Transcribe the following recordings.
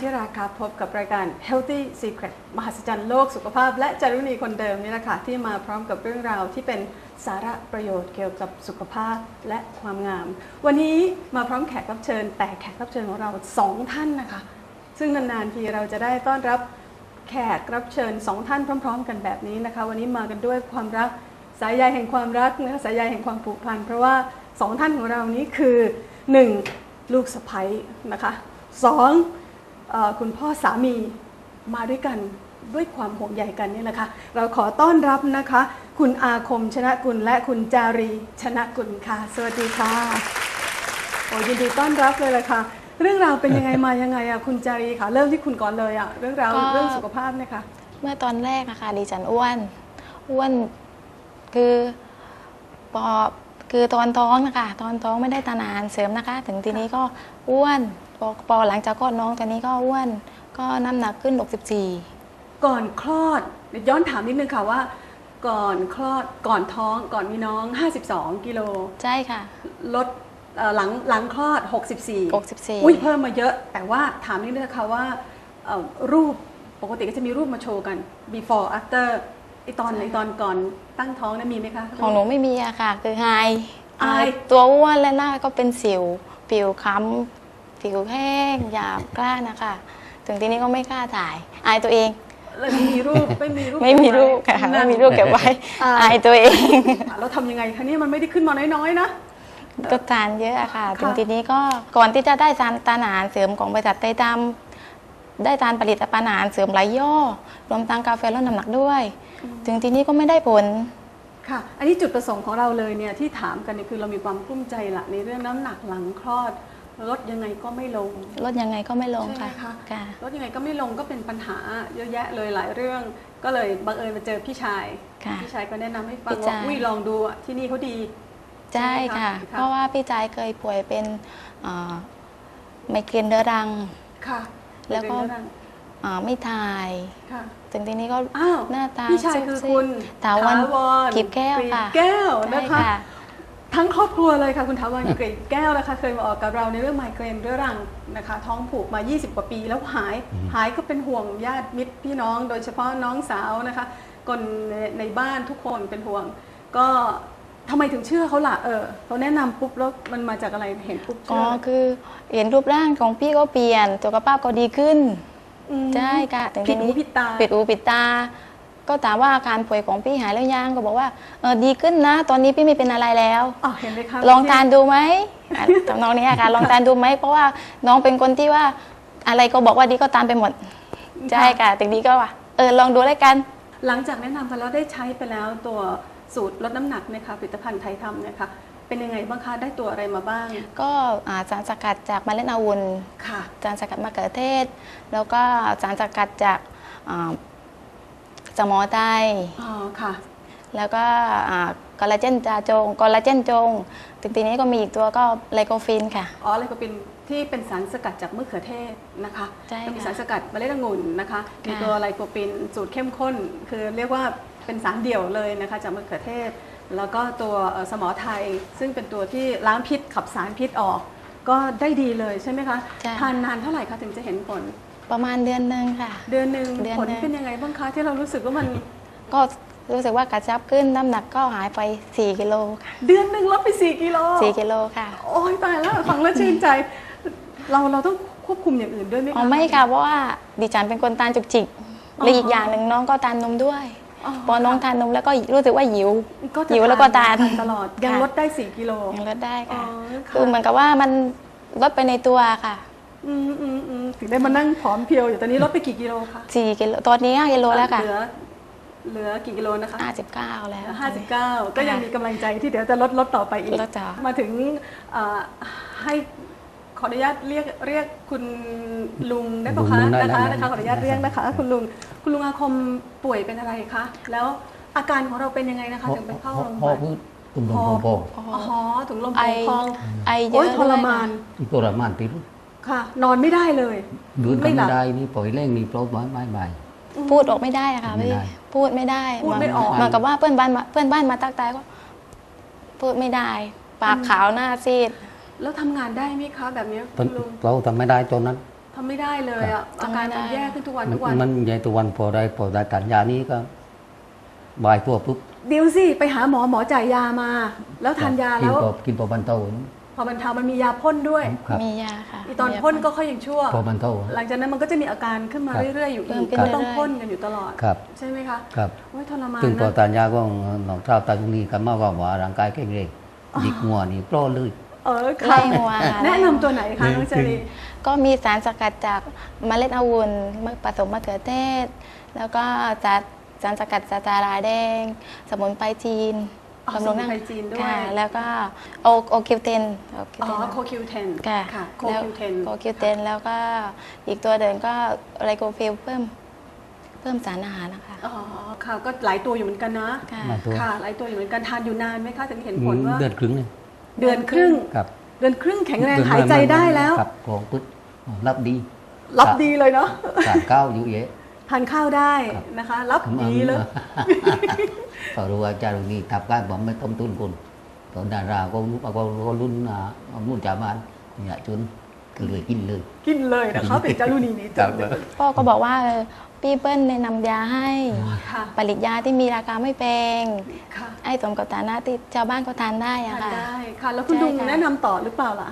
ที่รักครับพบกับรายการ Healthy Secret มหัศจรรย์โลกสุขภาพ และจารุณีคนเดิมนี่แหละค่ะที่มาพร้อมกับเรื่องราวที่เป็นสาระประโยชน์เกี่ยวกับสุขภาพและความงาม วันนี้มาพร้อมแขกรับเชิญ แต่แขกรับเชิญของเราสองท่านนะคะ ซึ่งนานๆทีเราจะได้ต้อนรับแขกรับเชิญสองท่านพร้อม ๆ กันแบบนี้นะคะ วันนี้มากันด้วยความรักสายใยแห่งความรักนะคะสายใยแห่งความผูกพันเพราะว่าสองท่านของเรานี้คือหนึ่งลูกสะใภ้นะคะสอง คุณพ่อสามีมาด้วยกันด้วยความห่วงใยกันนี่แหละค่ะเราขอต้อนรับนะคะ คุณอาคมชนะกุลและคุณจารีชนะกุลค่ะ สวัสดีค่ะโอ้ยินดีต้อนรับเลยละค่ะ เรื่องราวเป็นยังไงมายังไงอะคุณจารีค่ะ เริ่มที่คุณก่อนเลยอะเรื่องราวก็เรื่องสุขภาพเนี่ยค่ะ เมื่อตอนแรกนะคะดิฉันอ้วนอ้วนคือพอคือตอนท้องนะคะ ตอนท้องไม่ได้ทานอาหารเสริมนะคะ ถึงทีนี้ก็อ้วน พอพอหลังจากคลอดน้องตอนนี้ก็อ้วนก็น้ำหนักขึ้น 64 ก่อนคลอดเดี๋ยวย้อนถามนิดนึงค่ะว่า ก่อนคลอดก่อนท้องก่อนมีน้อง 52 กิโลใช่ค่ะ ลดเอ่อหลังหลังคลอด 64 64 อุ้ยเพิ่มมาเยอะ แต่ว่าถามนิดนึงนะคะว่าเอ่อรูปปกติก็จะมีรูปมาโชว์กัน before after ไอตอนใช่ไอตอนก่อนตั้งท้องเนะมีไหมคะ ของหนูไม่มีอะค่ะ คือไฮอายตัวอ้วนและหน้าก็เป็นสิว ผิวค้ำ ผิวแห้งหยาบกล้านนะคะ ถึงทีนี้ก็ไม่กล้าถ่าย อายตัวเอง เลยไม่มีรูปไม่มีรูปไม่มีรูปค่ะนั่ไม่นมีรูปเก็บไว้อายอายตัวเอง เราทำยังไงคะเนี่ยมันไม่ได้ขึ้นมาน้อยๆนะก็ทานเยอะอะค่ะค่ะถึงทีนี้ก็ก่อนที่จะได้ทานทานอาหารเสริมของบริษัทไตรดำได้ทานผลิตภัณฑ์อาหารเสริมหลายย่อ รวมทั้งกาแฟลดน้ำหนักด้วย ถึงทีนี้ก็ไม่ได้ผลค่ะ อันนี้จุดประสงค์ของเราเลยเนี่ยที่ถามกันเนี่ยคือเรามีความกลุ้มใจละในเรื่องน้ำหนักหลังคลอด ลดยังไงก็ไม่ลง ลดยังไงก็ไม่ลงใช่ไหมค่ะคะค่ะ ลดยังไงก็ไม่ลงก็เป็นปัญหาเยอะแยะเลยหลายเรื่อง ก็เลยบังเอิญมาเจอพี่ชาย ค่ะ พี่ชายก็แนะนำให้ฟังพี่ว่าชาย อุ้ยลองดูอะที่นี่เขาดี ใช่ค่ะใช่ไหมคะเพราะว่าพี่จายเคยป่วยเป็นเอ่อไมเกรนเรื้อรัง ค่ะแล้วก็เป็นเรื่องเอ่อไม่ถ่าย ค่ะถึงทีนี้ก็อ้าวหน้าตาพี่ชายคือคุณถาวรรกลีบแก้วกลีบค่ะแก้วนะใช่คะ ค่ะ ทั้งครอบครัวเลยค่ะ คุณถาวรกรีบแก้วนะคะเคยมาออกกับเราในเรื่องไมเกรนเรื้อรังนะคะ ท้องผูกมา 20 กว่าปีแล้วหายหายก็เป็นห่วงญาติมิตรพี่น้อง โดยเฉพาะน้องสาวนะคะคนในในบ้านทุกคนเป็นห่วง ก็ทำไมถึงเชื่อเขาล่ะเออเขาแนะนำปุ๊บแล้วมันมาจากอะไรเห็นปุ๊บอ๋เชื่ออคือเห็นรูปร่างของพี่ก็เปลี่ยนสุขภาพก็ดีขึ้น มใช่ค่ะถึงผิทีดหูนี้ผิดตา ปิดหูปิดตา ก็ถามว่าอาการป่วยของพี่หายแล้วยังก็บอกว่าเออดีขึ้นนะ ตอนนี้พี่ไม่เป็นอะไรแล้ว อ๋อเห็นไหมคะลองทานดูไหมอะทำนองนี้ค่ะลองทานดูไหมเพราะว่าน้องเป็นคนที่ว่าอะไรก็บอกว่าดีก็ตามไปหมดใช่ค่ะถึงนี้ก็ว่าเออลองดูแล้วกัน หลังจากแนะนำกันแล้วได้ใช้ไปแล้วตัวสูตรลดน้ำหนักเนะคะผลิตภัณฑ์ไทยทำเนี่ยค่ะเป็นยังไงบ้างคะได้ตัวอะไรมาบ้างก็อ่าสารสกัดจากเมล็ดอาวุธ ค่ะสารสกัดมะเขือเทศ แล้วก็สารสกัดจากอ่า สมอไตอ๋อค่ะ แล้วก็อ่าคอลลาเจนจาจงคอลลาเจนจง ถึงทีนี้ก็มีอีกตัวก็ไลโคฟินค่ะ อ๋ออะไรก็เป็นที่เป็นสารสกัดจากมะเขือเทศนะคะใช่ก็มีค่ะสารสกัดเมล็ดองุ่นนะคะ มีค่ะตัวไลโคปินสูตรเข้มข้น คือเรียกว่าเป็นสารเดี่ยวเลยนะคะจากมะเขือเทศ แล้วก็ตัวเอ่อสมอไทย ซึ่งเป็นตัวที่ล้างพิษขับสารพิษออก ก็ได้ดีเลยใช่ไหมคะใช่ทานนานเท่าไหร่คะถึงจะเห็นผล ประมาณเดือนหนึ่งค่ะ เดือนหนึ่งเดือนผลหนึ่ง เป็นยังไงบ้างคะที่เรารู้สึกว่ามันก็รู้สึกว่ากระชับขึ้นน้ำหนักก็หายไป 4 กิโลค่ะเดือนหนึ่งลดไปสี่กิโล4กิโลค่ะโอ้ยตายแล้วฟังแล้วชื่นใจ เราเราต้องควบคุมอย่างอื่นด้วยไหมคะ อ๋อไม่ค่ะ เพราะว่าดิฉันเป็นคนทานจุกจิกอ๋อ และอีกอย่างหนึ่งน้องก็ทานนมด้วยอ๋อพอน้องทานนมแล้วก็รู้สึกว่าหิว ก็จะหิวแล้วก็ทานตลอดยังค่ะ ลดได้4กิโลยังลดได้อ๋อค่ะค่ะ คือเหมือนกับว่ามันลดไปในตัวค่ะ อืมอืมอืมถึงได้มานั่งผอมเพรียวอยู่ตอนนี้ลดไปกี่กิโลคะ4กิโลตอนนี้5กิโลแล้วค่ะเหลือเหลือกี่กิโลนะคะ59แล้วห้าสิบเก้าก็ยังมีกำลังใจที่เดี๋ยวจะลดลดต่อไปอีกลดต่อมาถึงเอ่อให้ขออนุญาตเรียกเรียกคุณลุงได้ปะคะลุงได้นะคะได้นะคะขออนุญาตเรียกนะคะ คุณลุงคุณลุงอาคมป่วยเป็นอะไรคะแล้วอาการของเราเป็นยังไงนะคะถึงไปเข้าโรงพยาพ่อบาลพืชตุ่มลมพองพองอ๋อถุงลมไอโป่งพองไอเยโอ้ยอะทรมานที่ทรมานที่รู้ ค่ะ นอนไม่ได้เลยเดินก็ไม่ไม่หลับได้นี่ปล่อยแรงนี่ปล่อยไม้ไม้ใบพูดออกไม่ได้อะค่ะไม่พี่ได้ พูดไม่ได้พูดไม่ออก เหมือนกับว่าเพื่อนบ้านมาเพื่อนบ้านมาตักตายก็ พูดไม่ได้ ปากขาวหน้าซีด แล้วทำงานได้ไหมคะแบบนี้ตอนคุณลุงเราทำไม่ได้ตอนนั้น ทำไม่ได้เลยอะอาการมันแย่ขึ้นทุกวันมันทุกวันมันใหญ่ตัววันพอได้พอได้ทานยานี้ก็บายตัวปุ๊บเดี๋ยวสิไปหาหมอหมอจ่ายยามา แล้วทานยากิแล้ว พอกินพอบรรเทาพ อบรรเทามันมียาพ่นด้วยครับ มียาค่ะอีตอนพ่นก็ค่อยยังชั่ว พอบรรเทาหลังจากนั้นมันก็จะมีอาการขึ้นมาครับเรื่อยๆอยู่อีเพิ่กมขึ้นก็ต้องเรื่อยๆพ่นกันอยู่ตลอดครับใช่ไหมคะครับโอ้ยทรมานซึ่งพอนะทานยาก็หนองเท้าตาตรงนี้กันมาว่าว่าร่างกายแข็งแรงดิกงัวนี่ปล้อเลยเออค่ะไล่งัวค่ะแนะนำตัวไหนคะน้องเจรีก็มีสารสกัดจากเมล็ดองุ่นผสมมะเขือเทศ แล้วก็จัดสารสกัดสาจาราแดง สมุนไพรจีน อ๋อสมุนไพรจีนด้วย ค่ะแล้วก็โอโอคิวเทนโอคิวอ๋อเทนโคคิวเทนค่ะค่ะโคแล้วคิวเทนโคคิวเทนแล้วก็อีกตัวเดินก็ไรโกฟิลเพิ่มเพิ่มสารอาหารนะคะอ๋อค่ะก็หลายตัวอยู่เหมือนกันนะ ค่ะ หลายตัว ค่ะ หลายตัวอยู่เหมือนกันทานอยู่นานไหมคะถึงเห็นผลว่า เดือนครึ่งเลยเดือนครึ่ง ครับเดือนครึ่งแข็งแรงเดือนหายใจได้แล้ว ครับของปึ๊ดรับดีรับดีเลยเนาะ สารเก้าอยู่เยอะ ทานข้าวได้ครับนะคะ รับดีเลยพอรู้ว่าจารุณีทับกันผมไม่ต้มตุนคนตอนดาราก็รู้ก็ก็รุ่นอ่ารุ่นจามันอย่าจุนก็เลยกินเลย กินเลยนะคะเป็นจารุณีนี้ครับพ่อก็บอกว่าเออพี่เปิ้ลแนะนำยาให้ค่ะผลิตยาที่มีราคาไม่แพงค่ะให้สมกับฐานะที่ชาวบ้านก็ทานได้อะทานค่ะได้ค่ะ แล้วคุณใช่ลุงค่ะแนะนำต่อหรือเปล่าล่ะ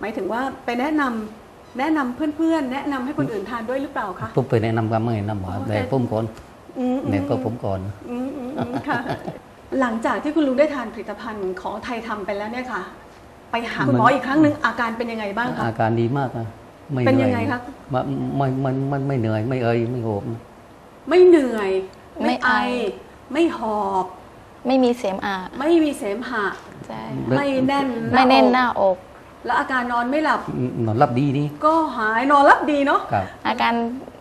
หมายถึงว่าไปแนะนำ แนะนำเพื่อนๆ แนะนำให้คนอื่นทานด้วยหรือเปล่าคะผมไปแนะนำกันไม่แนะนำว่าโอเคแต่ผมก่อนอืมอืมแต่ก็ผมก่อนอืมอืมอืมค่ะหลังจากที่คุณลุงได้ทานผลิตภัณฑ์ของไทยทำไปแล้วเนี่ยค่ะ ไปหาคุณหมออีกครั้งหนึ่งอาการเป็นยังไงบ้างคะอาการดีมากนะไม่เป็นหยังอไงครับไม่ไม่ไม่ไม่ไม่เหนื่อย ไม่เอ่ยไม่โหบไม่เหนื่อย ไม่ไม่ไอไอ ไม่หอบ ไม่มีเสมหะไม่มีเสมหะใช่ไม่แน่นไม่แน่นหหน้าน้าอกอก แล้วอาการนอนไม่หลับ นอนรับดีนี่ ก็หายนอนหลับดีเนาะ ครับ อาการ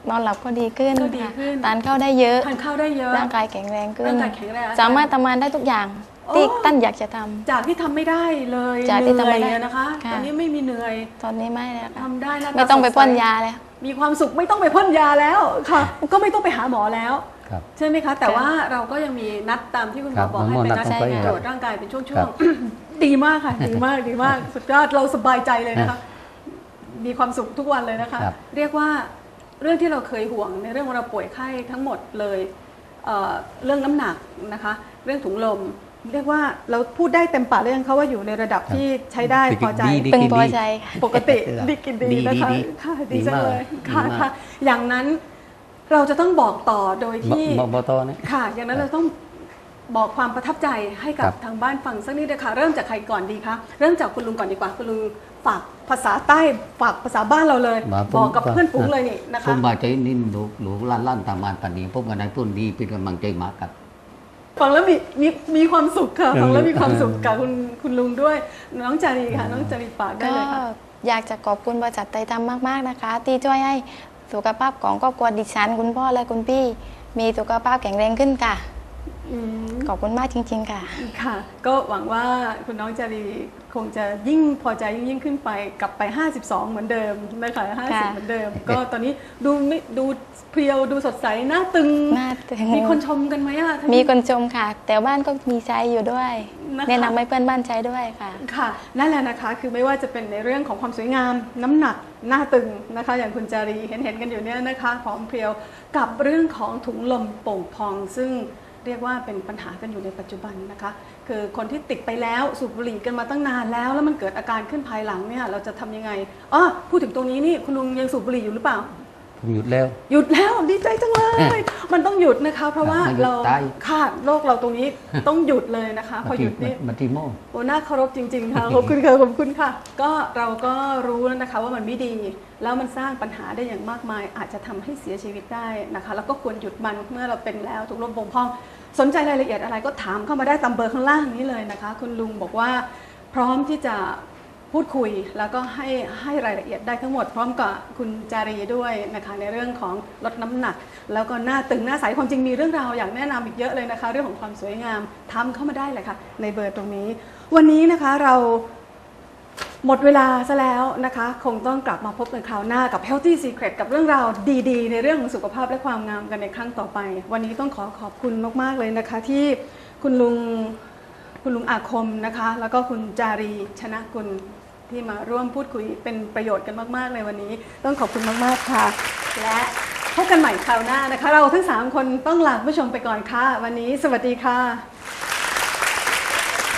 นอนหลับก็ดีขึ้นก็ดีค่ะขึ้น ทานข้าวได้เยอะทานข้าวได้เยอะ ร่างกายแข็งแรงขึ้นร่างกายแข็งแรงสามารถทำงานได้ทุกอย่างโอ้ ที่ตั้นอยากจะทำ จากที่ทำไม่ได้เลยจากที่ทำไม่ได้เหนื่อยนะคะ ค่ะ ตอนนี้ไม่มีเหนื่อยตอนนี้ไม่แล้วค่ะทำได้หน้าาไม่ต้องไปสดใสพ่นยาแล้ว มีความสุขไม่ต้องไปพ่นยาแล้วค่ะ ก็ไม่ต้องไปหาหมอแล้ว ครับ ใช่ไหมคะ แต่ค่ะว่าเราก็ยังมีนัดตามที่คุณหมครัอบบอกให้หมอเป็นนันัดดต้องไป ตรวจร่างกายเป็นช่ครัวงบๆ ดีมากค่ะ ดีมากดีมากสุดยอดเราสบายใจเลยนะคะ มีความสุขทุกวันเลยนะคะครับเรียกว่าเรื่องที่เราเคยห่วงในเรื่องของเราป่วยไข้ทั้งหมดเลยเอ่อเรื่องน้ำหนักนะคะ เรื่องถุงลม เรียกว่าเราพูดได้เต็มปากเลยยังคะว่าอยู่ในระดับที่ใช้ได้พอใจดีพึงกินพอดีใจค่ะปกติเออดีกินดีดีนะคะดีค่ะดีดีจังมากเลยดีค่ะมากค่ะอย่างนั้นเราจะต้องบอกต่อโดยบที่บอบตเนี่ยค่ะ อย่างนั้นเราต้อง บอกความประทับใจให้กับครับ ทางบ้านฟังสักนิดนะคะเริ่มจากใครก่อนดีคะเริ่มจากคุณลุงก่อนดีกว่าคุณลุงฝากภาษาใต้ฝากภาษาบ้านเราเลย มาผมบอกกับเพื่อนฝูงเลยนี่นะผคะมบาดใจนิดหนูหนูล้านล้านตามมานปันนี้พบกันในพุ่นดีเป็นกำลังใจมากครับ ฟังแล้วมีมีมีความสุขค่ะเออฟังแล้วมีความสุขกับคุณคุณลุงด้วย น้องจารีค่ะ น้องจารีฝากได้ก็เลยค่ะ อยากจะขอบคุณบริษัทไทยทำมาก ๆ นะคะ ที่ช่วยให้สุขภาพของครอบครัวดิฉัน คุณพ่อและคุณพี่ มีสุขภาพแข็งแรงขึ้นค่ะอืม ขอบคุณมากจริง ๆ ค่ะ ค่ะ ก็หวังว่าคุณน้องจารีคงจะยิ่งพอใจยิ่งยิ่งขึ้นไปกลับไป 52 เหมือนเดิมนะคะค่ะ50 เหมือนเดิม ก็ตอนนี้ดูไม่ดูเพรียวดูสดใสหน้าตึงหน้าตึงมีคนชมกันไหมอะท่ามีคนชมค่ะ แต่บ้านก็มีใช้อยู่ด้วยนะคะแนะนำให้เพื่อนบ้านใช้ด้วยค่ะ ค่ะนั่นแหละนะคะ คือไม่ว่าจะเป็นในเรื่องของความสวยงาม น้ำหนักหน้าตึงนะคะ อย่างคุณจารีเห็นเห็นๆกันอยู่เนี่ยนะคะผอมเพรียวกับเรื่องของถุงลมโป่งพองซึ่ง เรียกว่าเป็นปัญหากันอยู่ในปัจจุบันนะคะ คือคนที่ติดไปแล้วสูบบุหรี่กันมาตั้งนานแล้ว แล้วมันเกิดอาการขึ้นภายหลังเนี่ยเราจะทำยังไงอ๋อพูดถึงตรงนี้นี่คุณลุงยังสูบบุหรี่อยู่หรือเปล่าผมหยุดแล้ว หยุดแล้วดีใจจังเลย มันต้องหยุดนะคะ เพราะว่าไม่หยุดเราตายค่ะโรคเราตรงนี้ต้องหยุดเลยนะคะ พอหยุดนี่มาที่โม่โอ้น่าเคารพจริง ๆ ค่ะขอบคุณค่ะขอบคุณค่ะ ก็เราก็รู้แล้วนะคะว่ามันไม่ดี แล้วมันสร้างปัญหาได้อย่างมากมาย อาจจะทำให้เสียชีวิตได้นะคะ แล้วก็ควรหยุดมันเมื่อเราเป็นแล้วถูกลมโป่งพอง สนใจรายละเอียดอะไรก็ถามเข้ามาได้ตามเบอร์ข้างล่างนี้เลยนะคะ คุณลุงบอกว่าพร้อมที่จะพูดคุยแล้วก็ให้ให้รายละเอียดได้ทั้งหมด พร้อมกับคุณจารีด้วยนะคะในเรื่องของลดน้ำหนัก แล้วก็หน้าตึงหน้าใสความจริงมีเรื่องราวอยากแนะนำอีกเยอะเลยนะคะ เรื่องของความสวยงามทำเข้ามาได้เลยค่ะ ในเบอร์ตรงนี้ วันนี้นะคะเรา หมดเวลาซะแล้วนะคะ คงต้องกลับมาพบกันคราวหน้ากับ Healthy Secret กับเรื่องราวดีๆ ในเรื่องของสุขภาพและความงามกันในครั้งต่อไป วันนี้ต้องขอขอบคุณมาก ๆ เลยนะคะ ที่คุณลุงคุณลุงอาคมนะคะ แล้วก็คุณจารีชนะกุลที่มาร่วมพูดคุยเป็นประโยชน์กันมากๆเลยวันนี้ ต้องขอบคุณมาก ๆ ค่ะ และพบกันใหม่คราวหน้านะคะ เราทั้งสามคนต้องลาผู้ชมไปก่อนค่ะ วันนี้สวัสดีค่ะ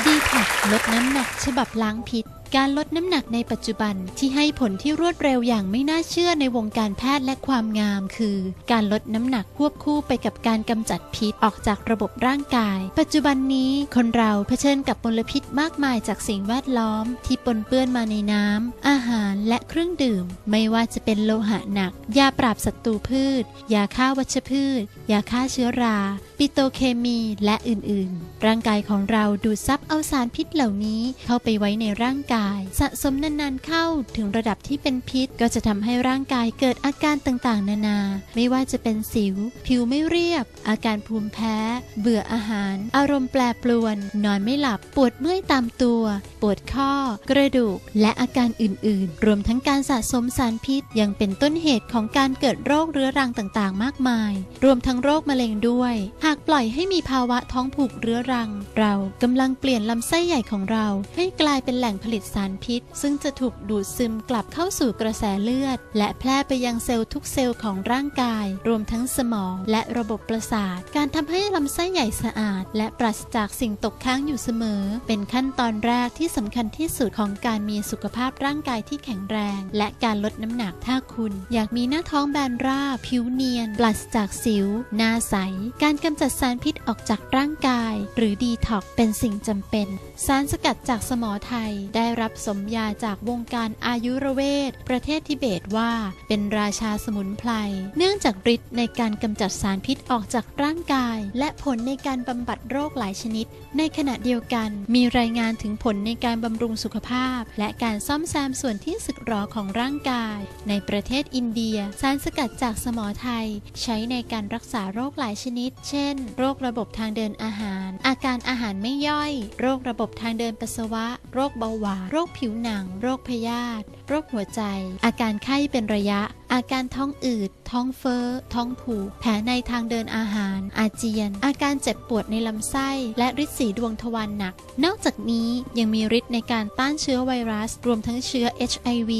ดีแท็ลดน้ำหนักฉบับล้างพิษการลดน้ำหนักในปัจจุบันที่ให้ผลที่รวดเร็วอย่างไม่น่าเชื่อในวงการแพทย์และความงาม คือ การลดน้ำหนักควบคู่ไปกับการกำจัดพิษออกจากระบบร่างกาย ปัจจุบันนี้คนเราเผชิญกับมลพิษมากมายจากสิ่งแวดล้อม ที่ปนเปื้อนมาในน้ำอาหารและเครื่องดื่ม ไม่ว่าจะเป็นโลหะหนัก ยาปราบศัตรูพืช ยาฆ่าวัชพืช ยาฆ่าเชื้อรา ปิโตเคมีและอื่นๆ ร่างกายของเราดูดซับเอาสารพิษเหล่านี้เข้าไปไว้ในร่างกายสะสมนานๆเข้าถึงระดับที่เป็นพิษ ก็จะทำให้ร่างกายเกิดอาการต่างๆ นานา ไม่ว่าจะเป็นสิว ผิวไม่เรียบ อาการภูมิแพ้ เบื่ออาหาร อารมณ์แปรปรวน นอนไม่หลับ ปวดเมื่อยตามตัว ปวดข้อ กระดูก และอาการอื่นๆ รวมทั้งการสะสมสารพิษ ยังเป็นต้นเหตุของการเกิดโรคเรื้อรังต่างๆ มากมาย รวมทั้งโรคมะเร็งด้วย หากปล่อยให้มีภาวะท้องผูกเรื้อรัง เรากำลังเปลี่ยนลำไส้ใหญ่ของเรา ให้กลายเป็นแหล่งผลิตสารพิษ ซึ่งจะถูกดูดซึมกลับเข้าสู่กระแสเลือด และแพร่ไปยังเซลล์ทุกเซลล์ของร่างกาย รวมทั้งสมองและระบบประสาท การทำให้ลำไส้ใหญ่สะอาด และปราศจากสิ่งตกค้างอยู่เสมอ เป็นขั้นตอนแรกที่สำคัญที่สุดของการมีสุขภาพร่างกายที่แข็งแรง และการลดน้ำหนักถ้าคุณ อยากมีหน้าท้องแบนราบผิวเนียน ปราศจากสิว หน้าใส การกำจัดสารพิษออกจากร่างกาย หรือดีท็อกเป็นสิ่งจำเป็น สารสกัดจากสมอไทยได้รับสมญาจากวงการอายุรเวทประเทศทิเบตว่า เป็นราชาสมุนไพร เนื่องจากฤทธิ์ในการกำจัดสารพิษออกจากร่างกาย และผลในการบำบัดโรคหลายชนิด ในขณะเดียวกันมีรายงานถึงผลในการบำรุงสุขภาพ และการซ่อมแซมส่วนที่สึกหรอของร่างกาย ในประเทศอินเดีย สารสกัดจากสมอไทย ใช้ในการรักษาโรคหลายชนิด เช่น โรคระบบทางเดินอาหาร อาการอาหารไม่ย่อย โรคระบบทางเดินปัสสาวะ โรคเบาหวานโรคผิวหนัง โรคพยาธิโรคหัวใจ อาการไข้เป็นระยะอาการท้องอืด ท้องเฟ้อ ท้องผูก แผลในทางเดินอาหาร อาเจียน อาการเจ็บปวดในลำไส้ และฤทธิ์สีดวงทวารหนัก นอกจากนี้ยังมีฤทธิ์ในการต้านเชื้อไวรัส รวมทั้งเชื้อ HIV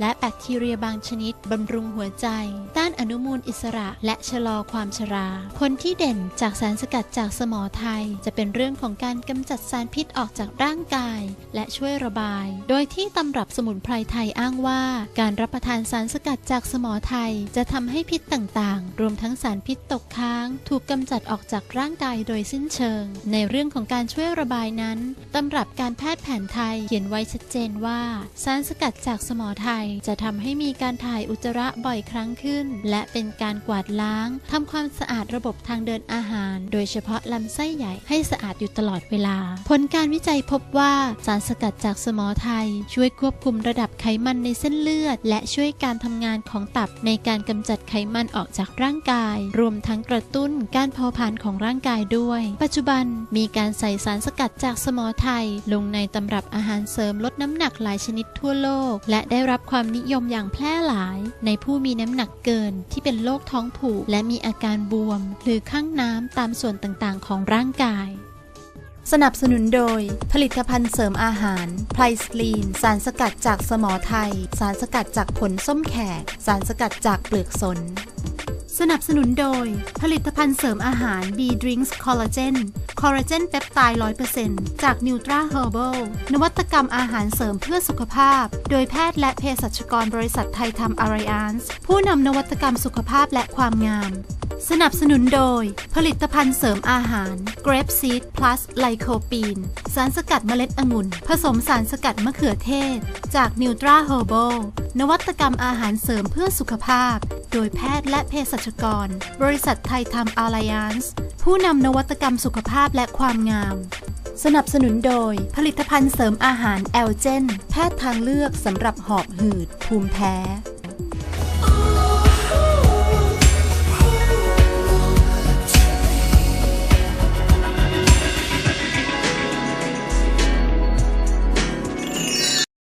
และแบคทีเรียบางชนิด บำรุงหัวใจ ต้านอนุมูลอิสระ และชะลอความชรา ผลที่เด่นจากสารสกัดจากสมอไทย จะเป็นเรื่องของการกำจัดสารพิษออกจากร่างกาย และช่วยระบาย โดยที่ตำรับสมุนไพรไทยอ้างว่า การรับประทานสารสกัดจากสมอไทยจะทำให้พิษต่างๆ รวมทั้งสารพิษตกค้าง ถูกกำจัดออกจากร่างกายโดยสิ้นเชิง ในเรื่องของการช่วยระบายนั้นตำรับการแพทย์แผนไทยเขียนไว้ชัดเจนว่า สารสกัดจากสมอไทยจะทำให้มีการถ่ายอุจจาระบ่อยครั้งขึ้น และเป็นการกวาดล้างทำความสะอาดระบบทางเดินอาหาร โดยเฉพาะลำไส้ใหญ่ให้สะอาดอยู่ตลอดเวลา ผลการวิจัยพบว่าสารสกัดจากสมอไทย ช่วยควบคุมระดับไขมันในเส้นเลือด และช่วยการทำงานของตับในการกำจัดไขมันออกจากร่างกาย รวมทั้งกระตุ้นการเผาผลาญของร่างกายด้วย ปัจจุบันมีการใส่สารสกัดจากสมอไทย ลงในตำรับอาหารเสริมลดน้ำหนักหลายชนิดทั่วโลก และได้รับความนิยมอย่างแพร่หลาย ในผู้มีน้ำหนักเกินที่เป็นโรคท้องผูกและมีอาการบวม หรือข้างน้ำตามส่วนต่างๆ ของร่างกาย สนับสนุนโดย ผลิตภัณฑ์เสริมอาหารไพรสลีน สารสกัดจากสมอไทย สารสกัดจากผลส้มแขก สารสกัดจากเปลือกสน สนับสนุนโดย ผลิตภัณฑ์เสริมอาหาร B Drinks Collagen คอลลาเจนเปปไตด์100%จาก Nutra Herbal นวัตกรรมอาหารเสริมเพื่อสุขภาพ โดยแพทย์และเภสัชกรบริษัทไทยทำอารยานส์ผู้นำนวัตกรรมสุขภาพและความงาม สนับสนุนโดย ผลิตภัณฑ์เสริมอาหาร Grape Seed Plus Lycopene สารสกัดเมล็ดองุ่น ผสมสารสกัดมะเขือเทศ จาก Nutra Herbal นวัตกรรมอาหารเสริมเพื่อสุขภาพ โดยแพทย์และเภสัชกร บริษัทไทยทำอารยานส์ผู้นำนวัตกรรมสุขภาพและความงาม สนับสนุนโดย ผลิตภัณฑ์เสริมอาหารแอลเจนแพทย์ทางเลือกสำหรับหอบหืด ภูมิแพ้